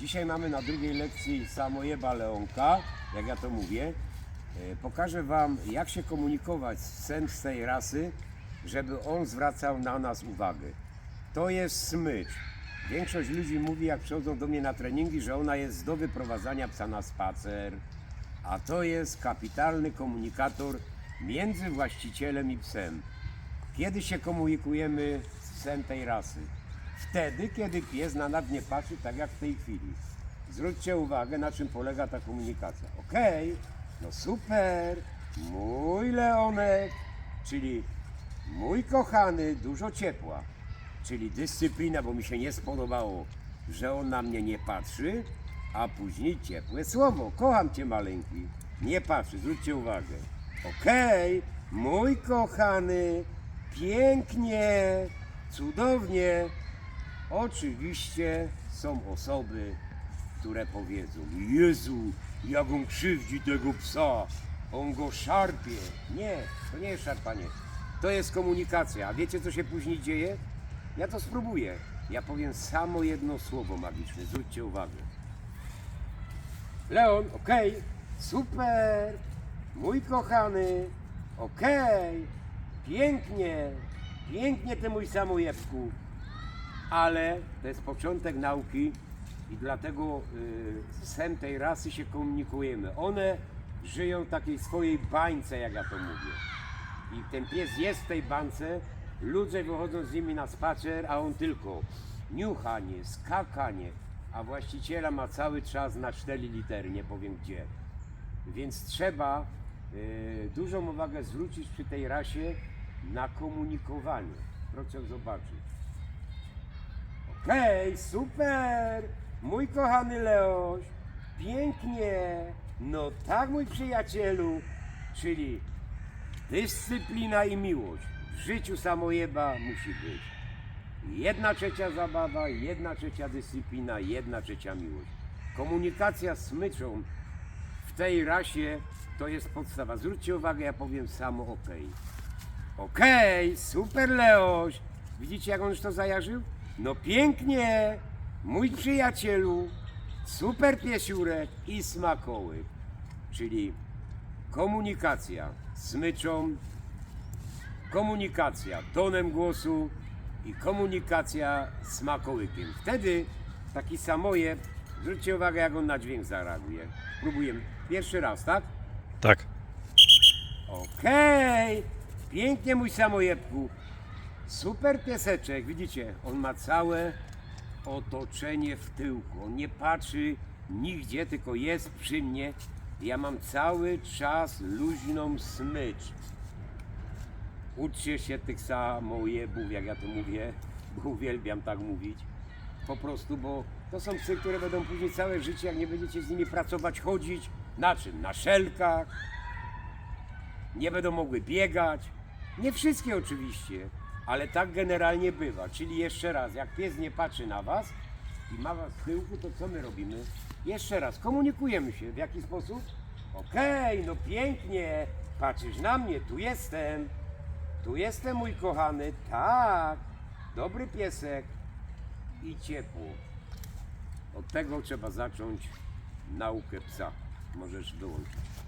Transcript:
Dzisiaj mamy na drugiej lekcji samojeba Leonka, jak ja to mówię. E, Pokażę Wam, jak się komunikować z psem z tej rasy, żeby on zwracał na nas uwagę. To jest smycz. Większość ludzi mówi, jak przychodzą do mnie na treningi, że ona jest do wyprowadzania psa na spacer, a to jest kapitalny komunikator między właścicielem i psem. Kiedy się komunikujemy z psem tej rasy? Wtedy, kiedy pies na nas nie patrzy tak jak w tej chwili. Zwróćcie uwagę, na czym polega ta komunikacja. Okej, no super, mój Leonek, czyli mój kochany, dużo ciepła, czyli dyscyplina, bo mi się nie spodobało, że on na mnie nie patrzy, a później ciepłe słowo. Kocham cię maleńki. Nie patrzy, zwróćcie uwagę. Okej, mój kochany, pięknie, cudownie. Oczywiście są osoby, które powiedzą: Jezu, jak on krzywdzi tego psa, on go szarpie. Nie, to nie jest szarpanie. To jest komunikacja. A wiecie, co się później dzieje? Ja to spróbuję. Ja powiem samo jedno słowo magiczne. Zwróćcie uwagę. Leon, okej, super, mój kochany, okej, pięknie, pięknie ty mój samojebku, ale to jest początek nauki i dlatego y, z psem tej rasy się komunikujemy. One żyją w takiej swojej bańce, jak ja to mówię. I ten pies jest w tej bańce, ludzie wychodzą z nimi na spacer, a on tylko niuchanie, skakanie, a właściciela ma cały czas na cztery litery, nie powiem gdzie. Więc trzeba y, dużą uwagę zwrócić przy tej rasie na komunikowanie. Proszę zobaczyć. Okej, super! Mój kochany Leoś, pięknie! No tak, mój przyjacielu, czyli dyscyplina i miłość. W życiu samojeba musi być. Jedna trzecia zabawa, jedna trzecia dyscyplina, jedna trzecia miłość. Komunikacja z smyczą w tej rasie to jest podstawa. Zwróćcie uwagę, ja powiem samo okej. Okej, super Leoś. Widzicie jak on już to zajarzył? No pięknie, mój przyjacielu, super piesiurek i smakołyk. Czyli komunikacja smyczą, komunikacja tonem głosu i komunikacja smakołykiem. Wtedy taki samojeb, zwróćcie uwagę jak on na dźwięk zareaguje. Spróbujemy. Pierwszy raz, tak? Tak. Okej, pięknie mój samojebku. Super pieseczek, widzicie, on ma całe otoczenie w tyłku. On nie patrzy nigdzie, tylko jest przy mnie. Ja mam cały czas luźną smycz. Uczcie się tych samojebów, jak ja to mówię, bo uwielbiam tak mówić. Po prostu, bo to są psy, które będą później całe życie, jak nie będziecie z nimi pracować, chodzić. Na czym? Na szelkach, nie będą mogły biegać. Nie wszystkie oczywiście, ale tak generalnie bywa. Czyli jeszcze raz, jak pies nie patrzy na was i ma was w tyłku, to co my robimy? Jeszcze raz, komunikujemy się. W jaki sposób? Okej, no pięknie, patrzysz na mnie, tu jestem. Tu jestem mój kochany, tak. Dobry piesek i ciepło. Od tego trzeba zacząć naukę psa. Możesz wyłączyć.